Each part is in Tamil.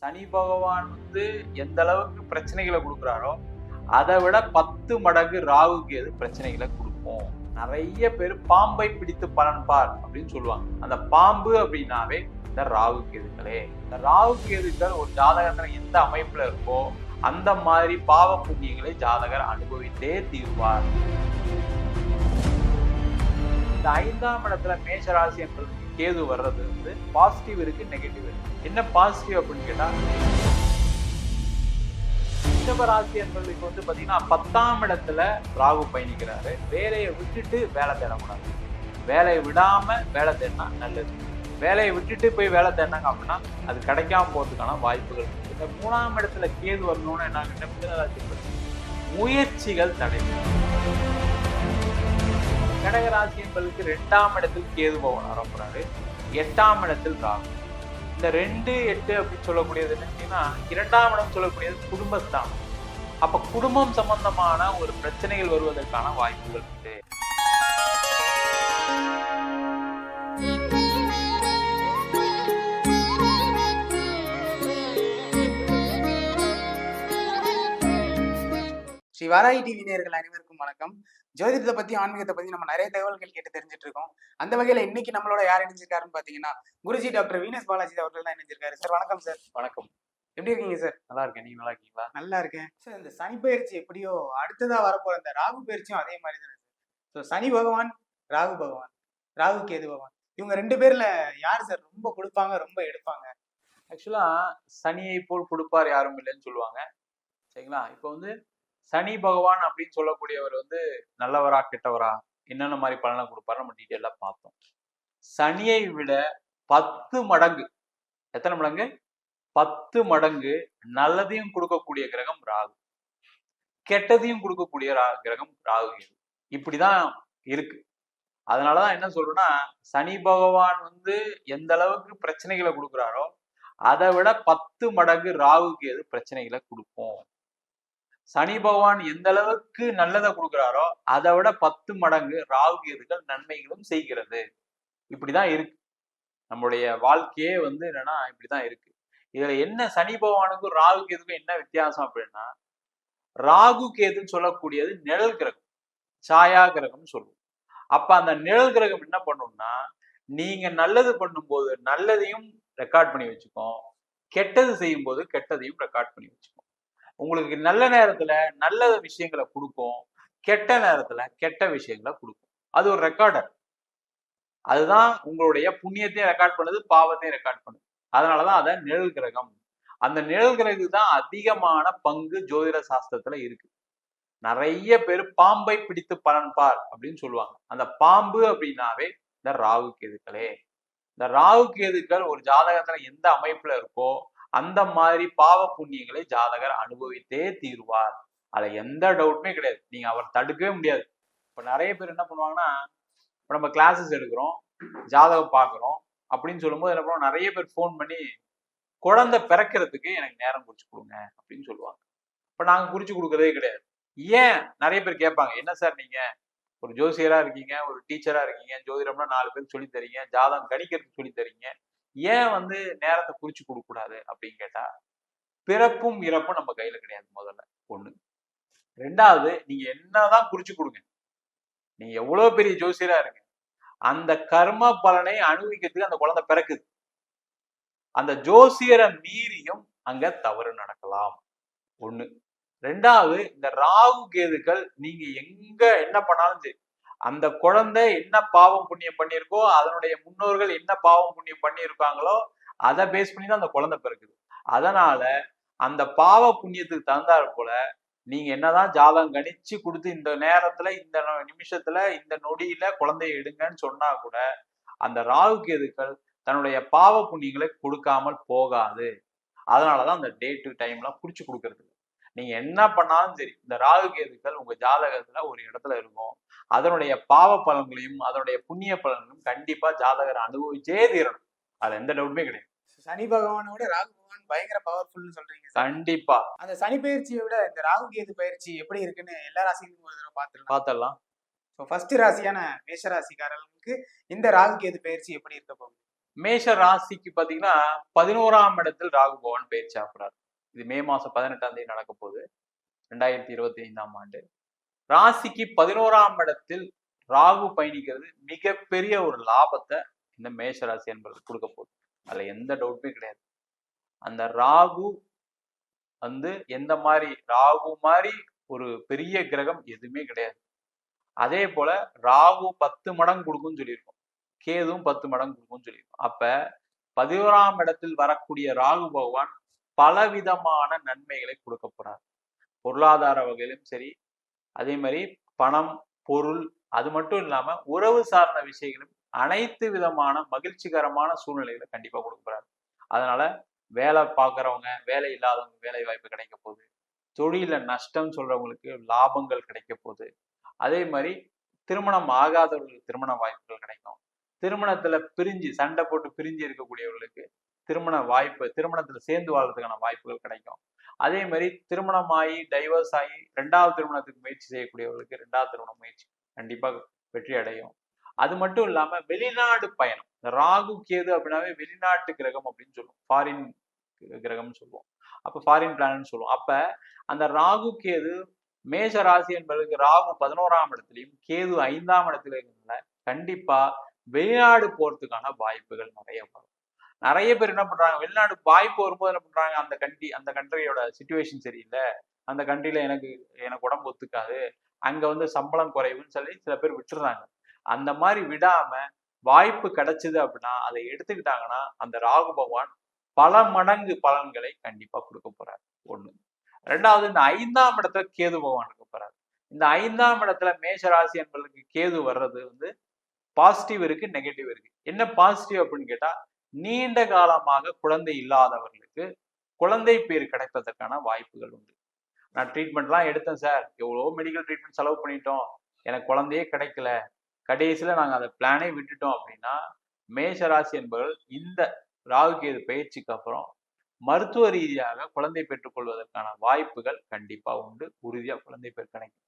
சனி பகவான் வந்து எந்த அளவுக்கு பிரச்சனைகளை கொடுக்குறாரோ அதை விட பத்து மடங்கு ராகு கேது பிரச்சனைகளை கொடுக்கும். நிறைய பேர் பாம்பை பிடித்து பலன் பார் அப்படின்னு சொல்லுவாங்க. அந்த பாம்பு அப்படின்னாவே இந்த ராகு கேதுக்களே. இந்த ராகு கேதுக்கள் ஒரு ஜாதகத்துல எந்த அமைப்புல இருக்கோ அந்த மாதிரி பாவ புண்ணியங்களை ஜாதகர் அனுபவித்தே தீர்வார். இந்த ஐந்தாம் இடத்துல மேஷராசி என்றது கேது வர்றது வந்து பாசிட்டிவ் இருக்கு நெகட்டிவ் இருக்கு. என்ன பாசிட்டிவ் அப்படின்னு கேட்டா ரிஷபராசி என்பதுக்கு வந்து பாத்தீங்கன்னா பத்தாம் இடத்துல ராகு பயணிக்கிறாரு. வேலையை விட்டுட்டு வேலை தேடக்கூடாது. வேலையை விடாம வேலை தேடினா நல்லது. வேலையை விட்டுட்டு போய் வேலை தேடினாங்க அப்படின்னா அது கிடைக்காம போறதுக்கான வாய்ப்புகள் இந்த மூணாம் இடத்துல கேது வரணும்னு என்ன மிதனராசி முயற்சிகள் முயற்சிகள் தடை ரெண்டாம் இடத்தில் கேது பவன் ஆரம்பிறாரு எட்டாம் இடத்தில் ராகு. இந்த ரெண்டு எட்டு அப்படின்னு சொல்லக்கூடியது என்னன்னா இரண்டாம் இடம் சொல்லக்கூடியது குடும்பஸ்தானம். அப்ப குடும்பம் சம்பந்தமான ஒரு பிரச்சனைகள் வருவதற்கான வாய்ப்புகள் உண்டு. ஸ்ரீ வாராகி டிவி நேயர்கள் அனைவருக்கும் வணக்கம். ஜோதிடத்தை பத்தி ஆன்மீகத்தை பத்தி நம்ம நிறைய தகவல்கள் கேட்டு தெரிஞ்சுட்டு இருக்கோம் அந்த வகையில இன்னைக்கு நம்மளோட யார் இணைஞ்சிருக்காருன்னு பாத்தீங்கன்னா குருஜி டாக்டர் வீனஸ் பாலாஜி அவர்கள் தான் இணைஞ்சிருக்காரு. சார் வணக்கம் சார். வணக்கம். எப்படி இருக்கீங்க சார்? நல்லா இருக்கேன். நீங்க நல்லா இருக்கீங்களா? நல்லா இருக்கேன். சார் இந்த சனி பயிற்சி எப்படியோ அடுத்ததா வரப்போற இந்த ராகு பயிற்சியும் அதே மாதிரி தானே ஸோ சனி பகவான் ராகு பகவான் ராகு கேது பகவான். இவங்க ரெண்டு பேர்ல யார் சார் ரொம்ப கொடுப்பாங்க ரொம்ப எடுப்பாங்க? ஆக்சுவலா சனியை போல் கொடுப்பார் யாரும் இல்லைன்னு சொல்லுவாங்க. சரிங்களா? இப்போ வந்து சனி பகவான் அப்படின்னு சொல்லக்கூடியவர் வந்து நல்லவரா கெட்டவரா? என்னென்ன மாதிரி பலனை கொடுப்பாரு நம்ம டீட்டெயிலாக பார்த்தோம். சனியை விட பத்து மடங்கு எத்தனை மடங்கு? பத்து மடங்கு நல்லதையும் கொடுக்கக்கூடிய கிரகம் ராகு. கெட்டதையும் கொடுக்கக்கூடிய ரா- கிரகம் ராகு இப்படிதான் இருக்கு. அதனாலதான் என்ன சொல்றேன்னா சனி பகவான் வந்து எந்த அளவுக்கு பிரச்சனைகளை கொடுக்குறாரோ அதை விட பத்து மடங்கு ராகு எது பிரச்சனைகளை கொடுப்போம் சனி பகவான் எந்த அளவுக்கு நல்லதை கொடுக்குறாரோ அதை விட பத்து மடங்கு ராகு கேதுகள் நன்மைகளும் செய்கிறது. இப்படிதான் இருக்கு. நம்மளுடைய வாழ்க்கையே வந்து என்னன்னா இப்படிதான் இருக்கு. இதுல என்ன சனி பகவானுக்கும் ராகு கேதுக்கும் என்ன வித்தியாசம் அப்படின்னா ராகு கேதுன்னு சொல்லக்கூடியது நிழல் கிரகம் சாயா கிரகம் சொல்லுவோம். அப்ப அந்த நிழல் கிரகம் என்ன பண்ணும்னா நீங்க நல்லது பண்ணும்போது நல்லதையும் ரெக்கார்ட் பண்ணி வச்சுக்கோம் கெட்டது செய்யும் போது கெட்டதையும் ரெக்கார்ட் பண்ணி வச்சுக்கோம் உங்களுக்கு நல்ல நேரத்துல நல்ல விஷயங்களை கொடுக்கும் கெட்ட நேரத்துல கெட்ட விஷயங்களை கொடுக்கும். அது ஒரு ரெக்கார்டர் அதுதான் உங்களுடைய புண்ணியத்தையும் ரெக்கார்ட் பண்ணுது பாவத்தையும் ரெக்கார்ட் பண்ணுது. அதனாலதான் அதை நிழல் கிரகம். அந்த நிழல் கிரகு தான் அதிகமான பங்கு ஜோதிட சாஸ்திரத்துல இருக்கு. நிறைய பேர் பாம்பை பிடித்து பலன் பார் அப்படின்னு சொல்லுவாங்க. அந்த பாம்பு அப்படின்னாவே இந்த ராகு கேதுக்களே. இந்த ராகு கேதுக்கள் ஒரு ஜாதகத்துல எந்த அமைப்புல இருக்கோ அந்த மாதிரி பாவ புண்ணியங்களை ஜாதகர் அனுபவித்தே தீருவார். அதுல எந்த டவுட்டுமே கிடையாது. நீங்க அவர் தடுக்கவே முடியாது. இப்ப நிறைய பேர் என்ன பண்ணுவாங்கன்னா இப்ப நம்ம கிளாஸஸ் எடுக்கிறோம் ஜாதகம் பார்க்குறோம் அப்படின்னு சொல்லும்போது என்ன பண்ணுவோம் நிறைய பேர் ஃபோன் பண்ணி குழந்தை பிறக்கிறதுக்கு எனக்கு நேரம் குறிச்சு கொடுங்க அப்படின்னு சொல்லுவாங்க. இப்ப நாங்க குறிச்சு கொடுக்கறதே கிடையாது. ஏன்? நிறைய பேர் கேட்பாங்க என்ன சார் நீங்க? ஒரு ஜோசியரா இருக்கீங்க ஒரு டீச்சரா இருக்கீங்க ஜோதிடம்னா நாலு பேர் சொல்லி தரீங்க ஜாதகம் கணிக்கிறதுக்கு சொல்லி தரீங்க ஏன் வந்து நேரத்தை குறிச்சு கொடுக்க கூடாது அப்படின்னு கேட்டா பிறப்பும் இறப்பும் நம்ம கையில கிடையாது முதல்ல. ஒண்ணு. ரெண்டாவது நீங்க என்னதான் குறிச்சு கொடுங்க. நீங்க எவ்வளவு பெரிய ஜோசியரா இருங்க. அந்த கர்ம பலனை அனுபவிக்கிறதுக்கு அந்த குழந்தை பிறக்குது. அந்த ஜோசியரை மீறியும் அங்க தவறு நடக்கலாம். ஒண்ணு. ரெண்டாவது இந்த ராகு கேதுக்கள் நீங்க எங்க என்ன பண்ணாலும் சரி அந்த குழந்தை என்ன பாவம் புண்ணியம் பண்ணியிருக்கோ அதனுடைய முன்னோர்கள் என்ன பாவம் புண்ணியம் பண்ணியிருக்காங்களோ அதை பேஸ் பண்ணி தான் அந்த குழந்தை பிறக்குது. அதனால அந்த பாவ புண்ணியத்துக்கு தகுந்தாற் போல நீங்க என்னதான் ஜாதகம் கணிச்சு கொடுத்து இந்த நேரத்துல இந்த நிமிஷத்துல இந்த நொடியில குழந்தைய எடுங்கன்னு சொன்னா கூட அந்த ராகு கேதுக்கள் தன்னுடைய பாவ புண்ணியங்களை கொடுக்காமல் போகாது. அதனாலதான் அந்த டே டு டைம்லாம் குறிச்சு கொடுக்கறது நீங்க என்ன பண்ணாலும் சரி இந்த ராகு கேதுக்கள் உங்க ஜாதகத்துல ஒரு இடத்துல இருக்கும். அதனுடைய பாவ பலன்களையும் அதனுடைய புண்ணிய பலன்களையும் கண்டிப்பா ஜாதகர் அனுபவிச்சே தீரணும். அதுல எந்த டவுட்டுமே கிடையாது. சனி பகவானோட ராகு பகவான் பயங்கர பவர்ஃபுல்னு சொல்றீங்க கண்டிப்பா. அந்த சனி பயிற்சியை விட இந்த ராகு கேது பயிற்சி எப்படி இருக்குன்னு எல்லா ராசிக்கும் ஒரு தடவை பார்த்துடலாம். பார்த்தலாம் ஸோ ஃபர்ஸ்ட் ராசியான மேஷ ராசிக்காரர்களுக்கு இந்த ராகு கேது பயிற்சி எப்படி இருக்க போகுது? மேஷ ராசிக்கு பாத்தீங்கன்னா பதினோராம் இடத்தில் ராகு பகவான் பயிற்சி ஆகிறார். இது மே மாசம் பதினெட்டாம் தேதி நடக்க போகுது. ரெண்டாயிரத்தி இருபத்தி ஐந்தாம் ஆண்டு. ராசிக்கு பதினோராம் இடத்தில் ராகு பயணிக்கிறது மிகப்பெரிய ஒரு லாபத்தை இந்த மேஷ ராசி என்பது கொடுக்க போகுது. அதுல எந்த டவுட்டுமே கிடையாது. அந்த ராகு வந்து எந்த மாதிரி ராகு மாதிரி ஒரு பெரிய கிரகம் எதுவுமே கிடையாது. அதே போல ராகு பத்து மடங்கு கொடுக்கும்னு சொல்லியிருக்கோம். கேதுவும் பத்து மடங்கு கொடுக்கும்னு சொல்லியிருக்கோம். அப்ப பதினோராம் இடத்தில் வரக்கூடிய ராகு பகவான் பலவிதமான நன்மைகளை கொடுக்க போறார். பொருளாதார வகையிலும் சரி அதே மாதிரி பணம் பொருள் அது மட்டும் இல்லாம உறவு சார்ந்த விஷயங்களும் அனைத்து விதமான மகிழ்ச்சிகரமான சூழ்நிலைகளை கண்டிப்பா கொடுக்க போறாரு. அதனால வேலை பார்க்குறவங்க வேலை இல்லாதவங்க வேலை வாய்ப்பு கிடைக்க போகுது. தொழில நஷ்டம் சொல்றவங்களுக்கு லாபங்கள் கிடைக்க போகுது. அதே மாதிரி திருமணம் ஆகாதவர்களுக்கு திருமண வாய்ப்புகள் கிடைக்கும். திருமணத்துல பிரிஞ்சு சண்டை போட்டு பிரிஞ்சு இருக்கக்கூடியவர்களுக்கு திருமண வாய்ப்பு திருமணத்துல சேர்ந்து வாழ்றதுக்கான வாய்ப்புகள் கிடைக்கும். அதே மாதிரி திருமணம் ஆகி டைவர்ஸ் ஆகி ரெண்டாவது திருமணத்துக்கு முயற்சி செய்யக்கூடியவர்களுக்கு ரெண்டாவது திருமண முயற்சி கண்டிப்பா வெற்றி அடையும். அது மட்டும் இல்லாம வெளிநாடு பயணம் இந்த ராகு கேது அப்படின்னாவே வெளிநாட்டு கிரகம் அப்படின்னு சொல்லுவோம். ஃபாரின் கிரகம்னு சொல்லுவோம். அப்ப ஃபாரின் பிளானட்னு சொல்லுவோம். அப்ப அந்த ராகு கேது மேஷ ராசி என்பதற்கு ராகு பதினோராம் இடத்துலையும் கேது ஐந்தாம் இடத்துல இருக்கிறதுனால கண்டிப்பா வெளிநாடு போறதுக்கான வாய்ப்புகள் நிறைய வரும். நிறைய பேர் என்ன பண்றாங்க வெளிநாடு வாய்ப்பு வரும்போது என்ன பண்றாங்க அந்த கண்ட்ரி அந்த கண்ட்ரியோட சுச்சுவேஷன் சரியில்லை. அந்த கண்ட்ரியில எனக்கு எனக்கு உடம்பு ஒத்துக்காது. அங்க வந்து சம்பளம் குறைவுன்னு சொல்லி சில பேர் விட்டுறாங்க. அந்த மாதிரி விடாம வாய்ப்பு கிடைச்சது அப்படின்னா அதை எடுத்துக்கிட்டாங்கன்னா அந்த ராகு பகவான் பல மடங்கு பலன்களை கண்டிப்பா கொடுக்க போறாரு. ஒண்ணு. ரெண்டாவது இந்த ஐந்தாம் இடத்துல கேது பகவான் இருக்க போறாரு. இந்த ஐந்தாம் இடத்துல மேஷ ராசி என்பதற்கு கேது வர்றது வந்து பாசிட்டிவ் இருக்கு நெகட்டிவ் இருக்கு. என்ன பாசிட்டிவ் அப்படின்னு கேட்டா நீண்ட காலமாக குழந்தை இல்லாதவர்களுக்கு குழந்தை பேர் கிடைப்பதற்கான வாய்ப்புகள் உண்டு. நான் ட்ரீட்மெண்ட்லாம் எடுத்தேன் சார் எவ்வளோ மெடிக்கல் ட்ரீட்மெண்ட் செலவு பண்ணிட்டோம். எனக்கு குழந்தையே கிடைக்கல. கடைசியில் நாங்கள் அந்த பிளானே விட்டுட்டோம் அப்படின்னா மேஷராசி என்பவர்கள் இந்த ராகுகேது பயிற்சிக்கு அப்புறம் மருத்துவ ரீதியாக குழந்தை பெற்றுக்கொள்வதற்கான வாய்ப்புகள் கண்டிப்பாக உண்டு. உறுதியாக குழந்தை பேர் கிடைக்கும்.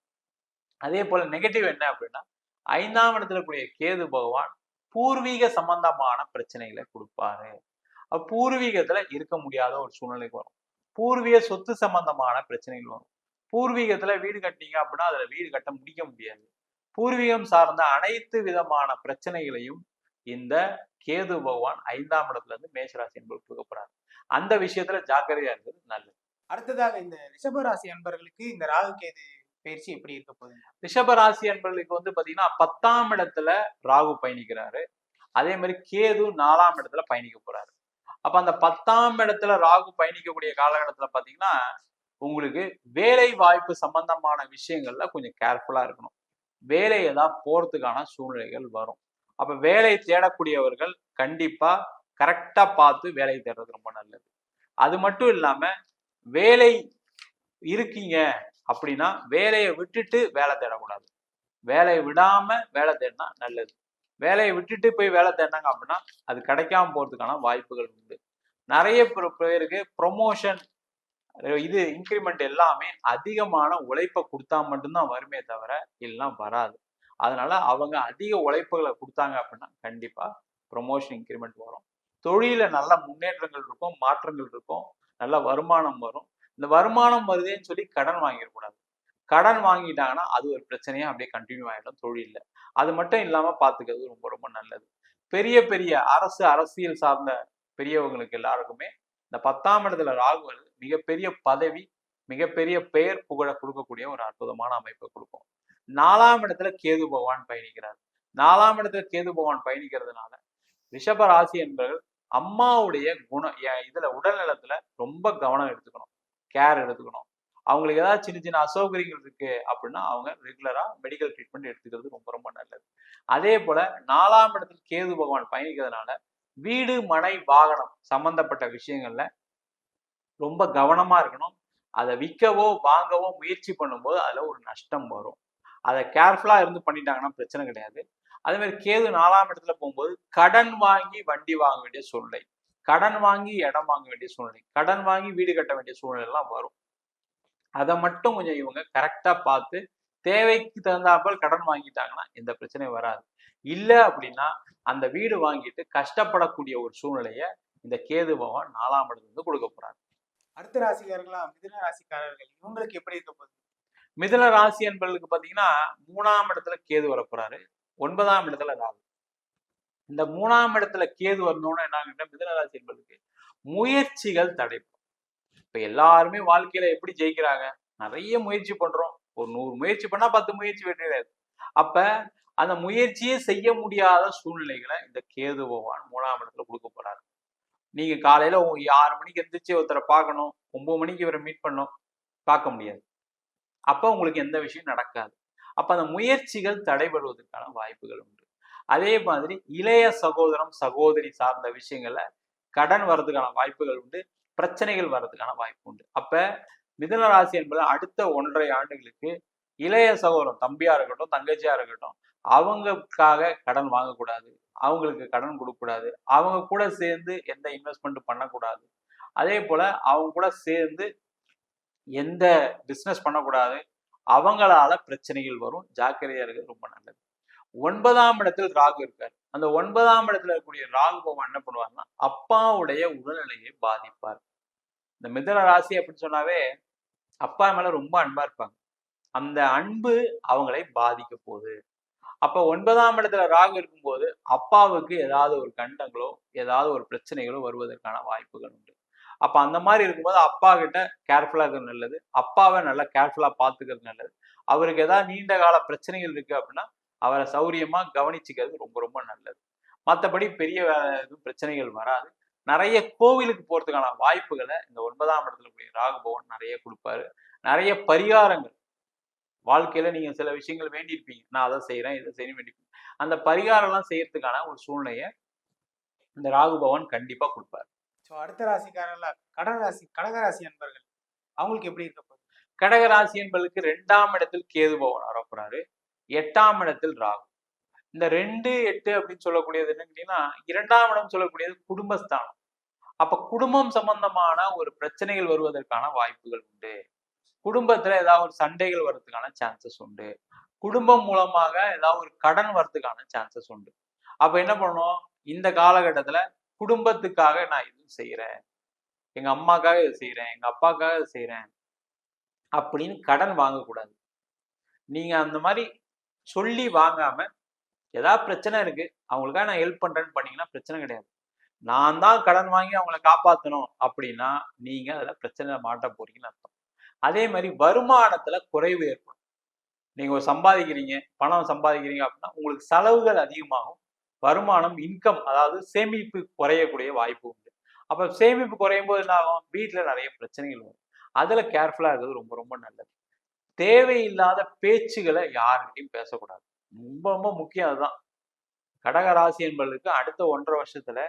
அதே போல் நெகட்டிவ் என்ன அப்படின்னா ஐந்தாம் இடத்துல கூடிய கேது பகவான் பூர்வீக சம்பந்தமான பிரச்சனைகளை கொடுப்பாரு. பூர்வீகத்துல இருக்க முடியாத ஒரு சூழ்நிலைக்கு வரும். பூர்வீக சொத்து சம்பந்தமான பிரச்சனைகள் வரும். பூர்வீகத்துல வீடு கட்டினீங்க அப்படின்னா அதுல வீடு கட்ட முடிக்க முடியாது. பூர்வீகம் சார்ந்த அனைத்து விதமான பிரச்சனைகளையும் இந்த கேது பகவான் ஐந்தாம் இடத்துல இருந்து மேஷராசி என்பது கொடுக்க அந்த விஷயத்துல ஜாக்கிரதையா இருக்கிறது நல்லது. அடுத்ததாக இந்த ரிஷபராசி அன்பர்களுக்கு இந்த ராகு கேது பயிற்சி எப்படி இருக்க போகுது ரிஷபராசி என்பவர்களுக்கு வந்து பாத்தீங்கன்னா பத்தாம் இடத்துல ராகு பயணிக்கிறாரு. அதே மாதிரி கேது நாலாம் இடத்துல பயணிக்க போறாரு. அப்ப அந்த பத்தாம் இடத்துல ராகு பயணிக்கக்கூடிய காலகட்டத்துல பாத்தீங்கன்னா உங்களுக்கு வேலை வாய்ப்பு சம்பந்தமான விஷயங்கள்ல கொஞ்சம் கேர்ஃபுல்லா இருக்கணும். வேலையை தான் போறதுக்கான சூழ்நிலைகள் வரும். அப்ப வேலை தேடக்கூடியவர்கள் கண்டிப்பா கரெக்டா பார்த்து வேலை தேடுறது ரொம்ப நல்லது. அது மட்டும் இல்லாம வேலை இருக்கீங்க அப்படின்னா வேலையை விட்டுட்டு வேலை தேடக்கூடாது. வேலையை விடாம வேலை தேடினா நல்லது. வேலையை விட்டுட்டு போய் வேலை தேடினாங்க அப்படின்னா அது கிடைக்காம போறதுக்கான வாய்ப்புகள் உண்டு. நிறைய பேருக்கு ப்ரொமோஷன் இது இன்க்ரிமெண்ட் எல்லாமே அதிகமான உழைப்பை கொடுத்தா மட்டும்தான் வருமே தவிர எல்லாம் வராது. அதனால அவங்க அதிக உழைப்புகளை கொடுத்தாங்க அப்படின்னா கண்டிப்பா ப்ரொமோஷன் இன்க்ரிமெண்ட் வரும். தொழில நல்ல முன்னேற்றங்கள் இருக்கும் மாற்றங்கள் இருக்கும் நல்ல வருமானம் வரும். இந்த வருமானம் வருதேன்னு சொல்லி கடன் வாங்கிடக்கூடாது கடன் வாங்கிட்டாங்கன்னா அது ஒரு பிரச்சனையா அப்படியே கண்டினியூ ஆகிடும் தொழில்ல. அது மட்டும் இல்லாம பாத்துக்கிறது ரொம்ப ரொம்ப நல்லது. பெரிய பெரிய அரசு அரசியல் சார்ந்த பெரியவங்களுக்கு எல்லாருக்குமே இந்த பத்தாம் இடத்துல ராகு வருது மிகப்பெரிய பதவி மிகப்பெரிய பெயர் புகழ கொடுக்கக்கூடிய ஒரு அற்புதமான அமைப்பை கொடுக்கும். நாலாம் இடத்துல கேது பகவான் பயணிக்கிறார். நாலாம் இடத்துல கேது பகவான் பயணிக்கிறதுனால ரிஷப ராசி என்பவர்கள் அம்மாவுடைய குணம் இதுல உடல் நலத்துல ரொம்ப கவனம் எடுத்துக்கணும். கேர் எடுத்துக்கணும். அவங்களுக்கு ஏதாவது சின்ன சின்ன அசௌகரியங்கள் இருக்கு அப்படின்னா அவங்க ரெகுலரா மெடிக்கல் ட்ரீட்மெண்ட் எடுத்துக்கிறது ரொம்ப ரொம்ப நல்லது. அதே போல நாலாம் இடத்துல கேது பகவான் பயணிக்கிறதுனால வீடு மனை வாகனம் சம்பந்தப்பட்ட விஷயங்கள்ல ரொம்ப கவனமா இருக்கணும். அதை விற்கவோ வாங்கவோ முயற்சி பண்ணும்போது அதுல ஒரு நஷ்டம் வரும். அதை கேர்ஃபுல்லா இருந்து பண்ணிட்டாங்கன்னா பிரச்சனை கிடையாது. அதே மாதிரி கேது நாலாம் இடத்துல போகும்போது கடன் வாங்கி வண்டி வாங்க வேண்டிய சூழ்நிலை கடன் வாங்கி இடம் வாங்க வேண்டிய சூழ்நிலை கடன் வாங்கி வீடு கட்ட வேண்டிய சூழ்நிலை எல்லாம் வரும். அதை மட்டும் கொஞ்சம் இவங்க கரெக்டா பார்த்து தேவைக்கு தகுந்தாப்போல் கடன் வாங்கிட்டாங்கன்னா எந்த பிரச்சனையும் வராது. இல்ல அப்படின்னா அந்த வீடு வாங்கிட்டு கஷ்டப்படக்கூடிய ஒரு சூழ்நிலைய இந்த கேது பகவான் நாலாம் இடத்துல இருந்து கொடுக்க போறாரு. அடுத்த ராசிக்காரர்களா? மிதுன ராசிக்காரர்கள். இவங்களுக்கு எப்படி இருக்க போகுது? மிதுன ராசி என்பவர்களுக்கு பாத்தீங்கன்னா மூணாம் இடத்துல கேது வரப்போறாரு ஒன்பதாம் இடத்துல ராகு. இந்த மூணாம் இடத்துல கேது வரணும்னா என்ன மிதுன ராசி என்பதுக்கு முயற்சிகள் தடைப்படும். இப்ப எல்லாருமே வாழ்க்கையில எப்படி ஜெயிக்கிறாங்க? நிறைய முயற்சி பண்றோம். ஒரு நூறு முயற்சி பண்ணா பத்து முயற்சி வெற்றியாது அப்ப அந்த முயற்சியே செய்ய முடியாத சூழ்நிலைகளை இந்த கேது பகவான் மூணாம் இடத்துல கொடுக்க போறாரு. நீங்க காலையில ஆறு மணிக்கு எந்திரிச்சு ஒருத்தரை பார்க்கணும். ஒன்பது மணிக்கு இவரை மீட் பண்ணணும். பார்க்க முடியாது. அப்ப உங்களுக்கு எந்த விஷயம் நடக்காது. அப்ப அந்த முயற்சிகள் தடைபடுவதற்கான வாய்ப்புகள் உண்டு. அதே மாதிரி இளைய சகோதரம் சகோதரி சார்ந்த விஷயங்களை கடன் வர்றதுக்கான வாய்ப்புகள் உண்டு. பிரச்சனைகள் வர்றதுக்கான வாய்ப்பு உண்டு. அப்ப மிதுன ராசி என்பது அடுத்த ஒன்றரை ஆண்டுகளுக்கு இளைய சகோதரம் தம்பியா இருக்கட்டும் தங்கச்சியா இருக்கட்டும் அவங்களுக்காக கடன் வாங்கக்கூடாது அவங்களுக்கு கடன் கொடுக்கக்கூடாது அவங்க கூட சேர்ந்து எந்த இன்வெஸ்ட்மெண்ட் பண்ணக்கூடாது. அதே போல அவங்க கூட சேர்ந்து எந்த பிஸ்னஸ் பண்ணக்கூடாது அவங்களால பிரச்சனைகள் வரும். ஜாக்கிரதையா இருக்கிறது ரொம்ப நல்லது. ஒன்பதாம் இடத்தில் ராகு இருக்கார். அந்த ஒன்பதாம் இடத்துல இருக்கக்கூடிய ராகு பகவான் என்ன பண்ணுவார்னா அப்பாவுடைய உடல்நிலையை பாதிப்பார். இந்த மிதன ராசி அப்படின்னு சொன்னாவே அப்பா மேல ரொம்ப அன்பா இருப்பாங்க. அந்த அன்பு அவங்களை பாதிக்க போகுது. அப்ப ஒன்பதாம் இடத்துல ராகு இருக்கும்போது அப்பாவுக்கு ஏதாவது ஒரு கண்டங்களோ ஏதாவது ஒரு பிரச்சனைகளோ வருவதற்கான வாய்ப்புகள் உண்டு. அப்ப அந்த மாதிரி இருக்கும்போது அப்பா கிட்ட கேர்ஃபுல்லா இருக்கிறது நல்லது. அப்பாவை நல்லா கேர்ஃபுல்லா பாத்துக்கிறது நல்லது. அவருக்கு ஏதாவது நீண்ட கால பிரச்சனைகள் இருக்கு அப்படின்னா அவரை சௌரியமா கவனிச்சுக்கிறது ரொம்ப ரொம்ப நல்லது. மற்றபடி பெரிய எதுவும் பிரச்சனைகள் வராது. நிறைய கோவிலுக்கு போறதுக்கான வாய்ப்புகளை இந்த ஒன்பதாம் இடத்துல கூடிய ராகுபவன் நிறைய கொடுப்பாரு. நிறைய பரிகாரங்கள். வாழ்க்கையில நீங்க சில விஷயங்கள் வேண்டியிருப்பீங்க. நான் அதை செய்யறேன் இதை செய்யணும் வேண்டியிருப்பீங்க. அந்த பரிகாரம் எல்லாம் செய்யறதுக்கான ஒரு சூழ்நிலையை இந்த ராகுபவன் கண்டிப்பா கொடுப்பாரு. ஸோ அடுத்த ராசிக்காரர்களா கடக ராசி கடக ராசி அன்பர்கள் அவங்களுக்கு எப்படி இருக்க போகுது? கடக ராசி என்பதற்கு ரெண்டாம் இடத்தில் கேது பவன் வரப்போறாரு. எட்டாம் இடத்தில் ராகு. இந்த ரெண்டு எட்டு அப்படின்னு சொல்லக்கூடியது என்னன்னு கேட்டீங்கன்னா இரண்டாம் இடம் சொல்லக்கூடியது குடும்பஸ்தானம். அப்ப குடும்பம் சம்பந்தமான ஒரு பிரச்சனைகள் வருவதற்கான வாய்ப்புகள் உண்டு. குடும்பத்துல ஏதாவது ஒரு சண்டைகள் வர்றதுக்கான சான்சஸ் உண்டு. குடும்பம் மூலமாக ஏதாவது ஒரு கடன் வர்றதுக்கான சான்சஸ் உண்டு. அப்ப என்ன பண்ணணும் இந்த காலகட்டத்துல குடும்பத்துக்காக நான் இது செய்யறேன் எங்க அம்மாக்காக இதை செய்யறேன் எங்க அப்பாக்காக இதை செய்யறேன் அப்படின்னு கடன் வாங்கக்கூடாது. நீங்க அந்த மாதிரி சொல்லி வாங்காம ஏதாவது பிரச்சனை இருக்கு. அவங்களுக்காக நான் ஹெல்ப் பண்றேன்னு பண்ணீங்கன்னா பிரச்சனை கிடையாது. நான் தான் கடன் வாங்கி அவங்கள காப்பாற்றணும் அப்படின்னா நீங்க அதுல பிரச்சனை மாட்ட போறீங்கன்னு அர்த்தம். அதே மாதிரி வருமானத்துல குறைவு ஏற்படும். நீங்க ஒரு சம்பாதிக்கிறீங்க பணம் சம்பாதிக்கிறீங்க அப்படின்னா உங்களுக்கு செலவுகள் அதிகமாகும். வருமானம் இன்கம் அதாவது சேமிப்பு குறையக்கூடிய வாய்ப்பு உண்டு. அப்ப சேமிப்பு குறையும் போது என்ன ஆகும்? வீட்டுல நிறைய பிரச்சனைகள் வரும். அதுல கேர்ஃபுல்லா இருக்கிறது ரொம்ப ரொம்ப நல்லது. தேவையில்லாத பேச்சுகளை யாருக்கிட்டையும் பேசக்கூடாது. ரொம்ப ரொம்ப முக்கியம் அதுதான். கடகராசி என்பதற்கு என்பவர்களுக்கு அடுத்த ஒன்றரை வருஷத்துல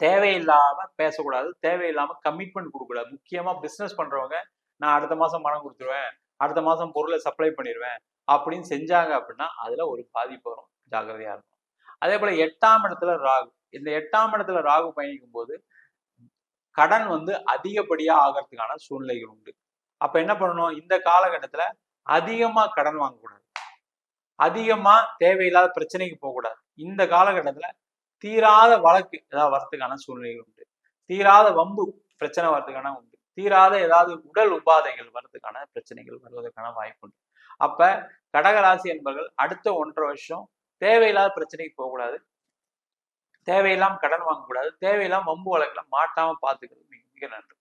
தேவையில்லாம பேசக்கூடாது தேவையில்லாம கமிட்மெண்ட் கொடுக்கூடாது முக்கியமா பிசினஸ் பண்றவங்க நான் அடுத்த மாசம் பணம் கொடுத்துருவேன் அடுத்த மாசம் பொருளை சப்ளை பண்ணிடுவேன் அப்படின்னு செஞ்சாங்க அப்படின்னா அதுல ஒரு பாதிப்பு வரும். ஜாக்கிரதையா இருக்கும் அதே போல எட்டாம் இடத்துல ராகு. இந்த எட்டாம் இடத்துல ராகு பயணிக்கும் போது கடன் வந்து அதிகப்படியா ஆகிறதுக்கான சூழ்நிலைகள் உண்டு. அப்ப என்ன பண்ணணும்? இந்த காலகட்டத்துல அதிகமா கடன் வாங்கக்கூடாது. அதிகமா தேவையில்லாத பிரச்சனைக்கு போகக்கூடாது. இந்த காலகட்டத்துல தீராத வழக்கு ஏதாவது வரத்துக்கான சூழ்நிலைகள் உண்டு. தீராத வம்பு பிரச்சனை வரதுக்கான உண்டு. தீராத ஏதாவது உடல் உபாதைகள் வர்றதுக்கான பிரச்சனைகள் வருவதற்கான வாய்ப்பு உண்டு. அப்ப கடகராசி என்பவர்கள் அடுத்த ஒன்றரை வருஷம் தேவையில்லாத பிரச்சனைக்கு போகக்கூடாது. தேவையில்லாம கடன் வாங்கக்கூடாது. தேவையில்லாம வம்பு வழக்கில் மாட்டாம பார்த்துக்கிறது மிக மிக நன்று.